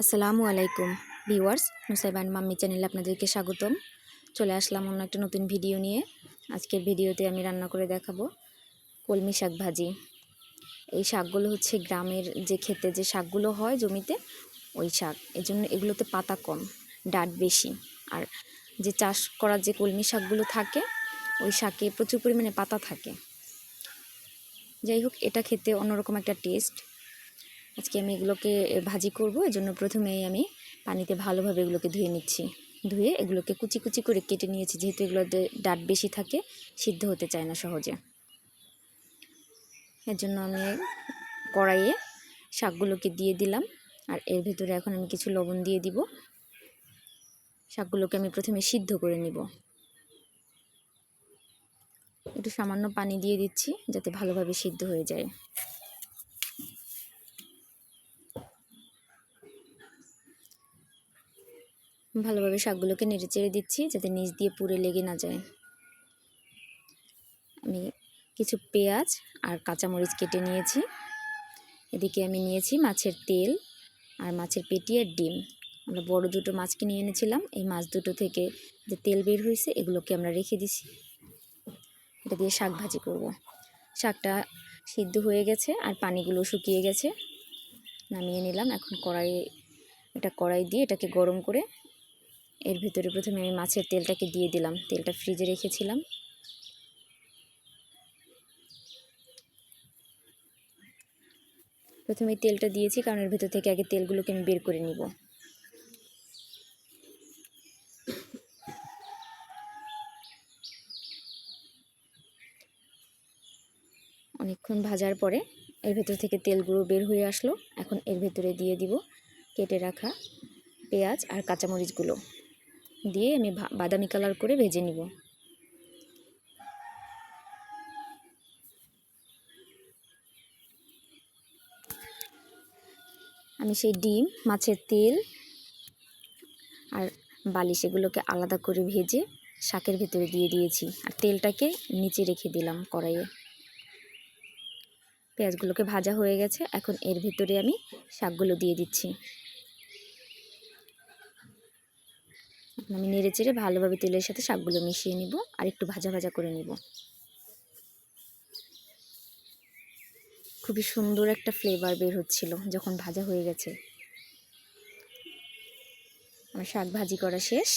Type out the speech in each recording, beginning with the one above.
আসসালামু আলাইকুম, viewers. নুসাইবান mummy চ্যানেলে আপনাদেরকে স্বাগতম। চলে আসলাম অন্য একটা নতুন ভিডিও নিয়ে। আজকের ভিডিওতে আমি রান্না করে দেখাবো কলমি শাক ভাজি। এই শাকগুলো হচ্ছে গ্রামের যে খেতে যে শাকগুলো হয় জমিতে, ওই শাক। এই জন্য এগুলোতে পাতা কম, ডাট বেশি। আর যে চাষ করা যে কলমি শাকগুলো থাকে, ওই শাকে প্রচুর পরিমাণে পাতা থাকে। যাই হোক, এটা খেতে অন্যরকম একটা টেস্ট। আজকে আমি এগুলোকে ভাজি করব। এজন্য প্রথমেই আমি পানিতে ভালোভাবে এগুলোকে ধুয়ে নিচ্ছি। ধুয়ে এগুলোকে কুচি কুচি করে কেটে নিয়েছি। যেহেতু এগুলোতে ডাট বেশি থাকে, সিদ্ধ হতে চায় না সহজে। এর জন্য আমি কড়াইয়ে শাকগুলোকে দিয়ে দিলাম। আর এর ভেতরে এখন আমি কিছু লবণ দিয়ে দিব। শাকগুলোকে আমি প্রথমে সিদ্ধ করে নিব। একটু সামান্য পানি দিয়ে দিচ্ছি যাতে ভালোভাবে সিদ্ধ হয়ে যায়। ভালোভাবে শাকগুলোকে নেড়ে চেড়ে দিচ্ছি যাতে নিচ দিয়ে পুড়ে লেগে না যায়। আমি কিছু পেঁয়াজ আর কাঁচামরিচ কেটে নিয়েছি। এদিকে আমি নিয়েছি মাছের তেল আর মাছের পেটি আর ডিম। আমরা বড় দুটো মাছ কিনে এনেছিলাম। এই মাছ দুটো থেকে যে তেল বের হয়েছে, এগুলোকে আমরা রেখে দিছি। এটা দিয়ে শাক ভাজি করব। শাকটা সিদ্ধ হয়ে গেছে আর পানিগুলো শুকিয়ে গেছে। নামিয়ে নিলাম। এখন কড়াই এটা কড়াই দিয়ে এটাকে গরম করে এর ভিতরে প্রথমে আমি মাছের তেলটাকে দিয়ে দিলাম। তেলটা ফ্রিজে রেখেছিলাম। প্রথমে তেলটা দিয়েছি, কারণ এর ভেতর থেকে আগে তেলগুলোকে আমি বের করে নিব। অনেকক্ষণ ভাজার পরে এর ভেতর থেকে তেলগুলো বের হয়ে আসলো। এখন এর ভেতরে দিয়ে দিব কেটে রাখা পেঁয়াজ আর কাঁচামরিচগুলো। দিয়ে আমি বাদামি কালার করে ভেজে নিব। আমি সেই ডিম, মাছের তেল আর বালিশ এগুলোকে আলাদা করে ভেজে শাকের ভেতরে দিয়ে দিয়েছি। আর তেলটাকে নিচে রেখে দিলাম কড়াইয়ে। পেঁয়াজগুলোকে ভাজা হয়ে গেছে। এখন এর ভেতরে আমি শাকগুলো দিয়ে দিচ্ছি। আমি নেড়ে চেড়ে ভালোভাবে তেলের সাথে শাকগুলো মিশিয়ে নিব আর একটু ভাজা ভাজা করে নিব। খুবই সুন্দর একটা ফ্লেভার বের হচ্ছিল যখন ভাজা হয়ে গেছে। আমার শাক ভাজি করা শেষ।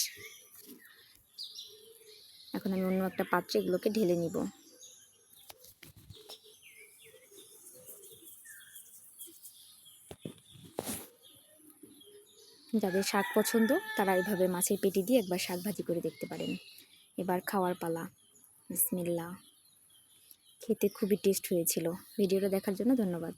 এখন আমি অন্য একটা পাত্রে এগুলোকে ঢেলে নিব। যাদের শাক পছন্দ, তারা এভাবে মাছের পেটি দিয়ে একবার শাক ভাজি করে দেখতে পারেন। এবার খাওয়ার পালা। বিসমিল্লা খেতে খুবই টেস্ট হয়েছিল। ভিডিওটা দেখার জন্য ধন্যবাদ।